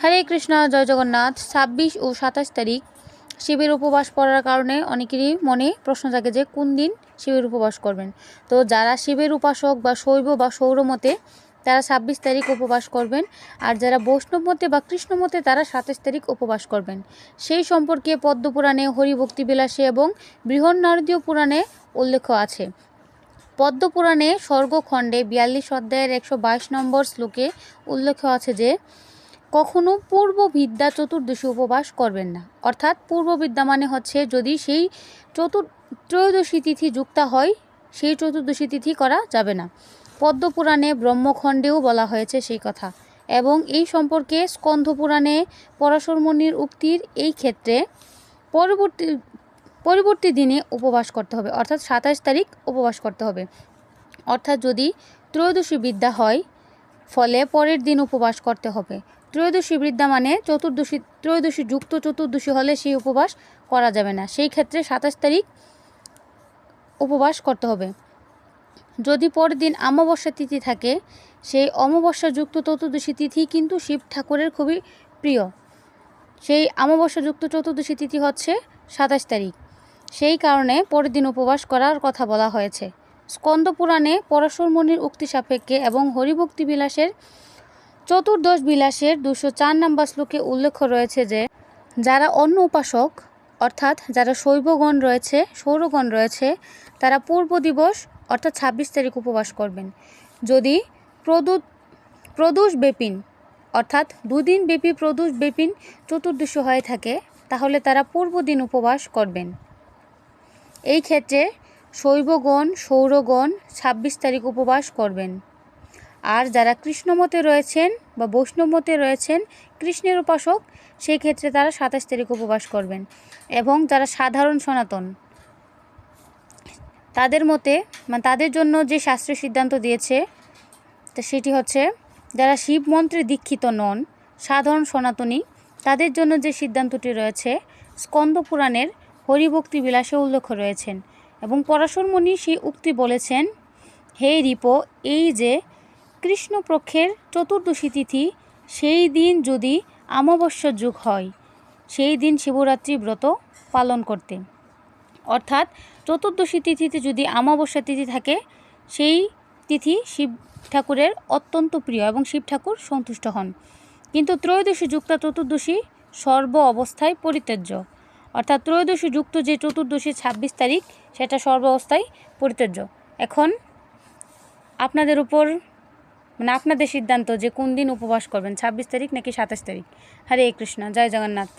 হরে কৃষ্ণ, জয় জগন্নাথ। ছাব্বিশ ও সাতাশ তারিখ শিবের উপবাস পড়ার কারণে অনেকেরই মনে প্রশ্ন থাকে যে কোন দিন শিবের উপবাস করবেন। তো যারা শিবের উপাসক বা শৈব বা সৌরমতে তারা ছাব্বিশ তারিখ উপবাস করবেন। আর যারা বৈষ্ণব মতে বা কৃষ্ণমতে তারা সাতাশ তারিখ উপবাস করবেন। সেই সম্পর্কে পদ্মপুরাণে হরিভক্তি বিলাসে এবং বৃহন্নারদীয় পুরাণে উল্লেখ আছে। পদ্মপুরাণে স্বর্গখণ্ডে বিয়াল্লিশ অধ্যায়ের একশো বাইশ নম্বর শ্লোকে উল্লেখ আছে যে কখনো পূর্ব বিদ্যা চতুর্দশী উপবাস করবেন না। অর্থাৎ পূর্ব বিদ্যা মানে হচ্ছে যদি সেই চতুর, ত্রয়োদশী তিথি যুক্ত হয়, সেই চতুর্দশী তিথি করা যাবে না। পদ্মপুরাণে ব্রহ্মখণ্ডেও বলা হয়েছে সেই কথা এবং এই সম্পর্কে স্কন্ধপুরাণে পরাশরমণির উক্তির এই ক্ষেত্রে পরবর্তী পরবর্তী দিনে উপবাস করতে হবে, অর্থাৎ সাতাশ তারিখ উপবাস করতে হবে। অর্থাৎ যদি ত্রয়োদশী বিদ্যা হয়, ফলে পরের দিন উপবাস করতে হবে। ত্রয়োদশী বিদ্যা মানে চতুর্দশী, ত্রয়োদশী যুক্ত চতুর্দশী হলে সেই উপবাস করা যাবে না। সেই ক্ষেত্রে সাতাশ তারিখ উপবাস করতে হবে। যদি পরের দিন অমাবস্যা তিথি থাকে, সেই অমাবস্যা যুক্ত চতুর্দশী তিথি কিন্তু শিব ঠাকুরের খুবই প্রিয়। সেই অমাবস্যা যুক্ত চতুর্দশী তিথি হচ্ছে সাতাশ তারিখ। সেই কারণে পরের দিন উপবাস করার কথা বলা হয়েছে। স্কন্দ পুরাণে পরশুরমণির উক্তি সাপেক্ষে এবং হরিভক্তি বিলাসের চতুর্দশ বিলাসের দুশো চার নম্বর শ্লোকে উল্লেখ রয়েছে যে, যারা অন্য উপাসক, অর্থাৎ যারা শৈবগণ রয়েছে, সৌরগণ রয়েছে, তারা পূর্ব দিবস, অর্থাৎ ছাব্বিশ তারিখ উপবাস করবেন। যদি প্রদূ, প্রদোষ বেপিন, অর্থাৎ দুদিন ব্যাপী প্রদোষ বেপিন চতুর্দশী হয়ে থাকে, তাহলে তারা পূর্ব দিন উপবাস করবেন। এই ক্ষেত্রে শৈবগণ, সৌরগণ ছাব্বিশ তারিখ উপবাস করবেন। আর যারা কৃষ্ণমতে রয়েছেন বা বৈষ্ণবমতে রয়েছেন, কৃষ্ণের উপাসক, সেই ক্ষেত্রে তারা সাতাশ তারিখ উপবাস করবেন। এবং যারা সাধারণ সনাতন, তাদের মতে মানে তাদের জন্য যে শাস্ত্রীয় সিদ্ধান্ত দিয়েছে, তা সেটি হচ্ছে, যারা শিব মন্ত্রে দীক্ষিত নন, সাধারণ সনাতনী, তাদের জন্য যে সিদ্ধান্তটি রয়েছে, স্কন্দ পুরাণের হরিভক্তি বিলাসে উল্লেখ রয়েছেন। এবং পরাশরমণি সেই উক্তি বলেছেন, হে রিপো, এই যে কৃষ্ণপক্ষের চতুর্দশী তিথি সেই দিন যদি অমাবস্যার যুগ হয়, সেই দিন শিবরাত্রি ব্রত পালন করতে। অর্থাৎ চতুর্দশী তিথিতে যদি অমাবস্যা তিথি থাকে, সেই তিথি শিব ঠাকুরের অত্যন্ত প্রিয় এবং শিব ঠাকুর সন্তুষ্ট হন। কিন্তু ত্রয়োদশী যুক্ত চতুর্দশী সর্ব অবস্থায় পরিত্যাজ্য। অর্থাৎ ত্রয়োদশী যুক্ত যে চতুর্দশী ছাব্বিশ তারিখ, সেটা সর্ব অবস্থায় পরিত্যাজ্য। এখন আপনাদের উপর মানে আপনাদের সিদ্ধান্ত যে কোন দিন উপবাস করবেন, ছাব্বিশ তারিখ নাকি সাতাশ তারিখ? হরে কৃষ্ণ, জয় জগন্নাথ।